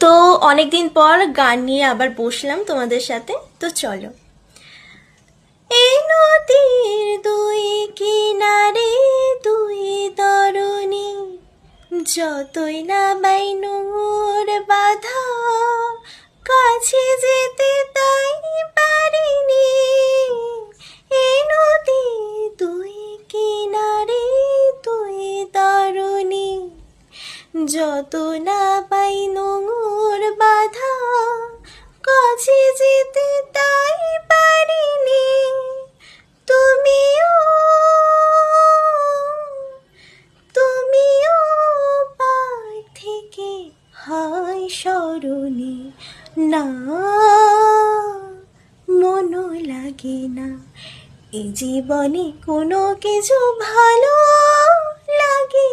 তো অনেকদিন পর গান নিয়ে আবার বসলাম তোমাদের সাথে, তো চলো। এই নদীর দুই কিনারে দুই তরুণী যতই না বাইনুর বাধা, কাছে যেতে তাই পারিনি। এই নদী দুই কিনারে দুই তরুণী যত না পাই স্মরণে না মন লাগে না। এ জীবনে কোনো কিছু ভালো লাগে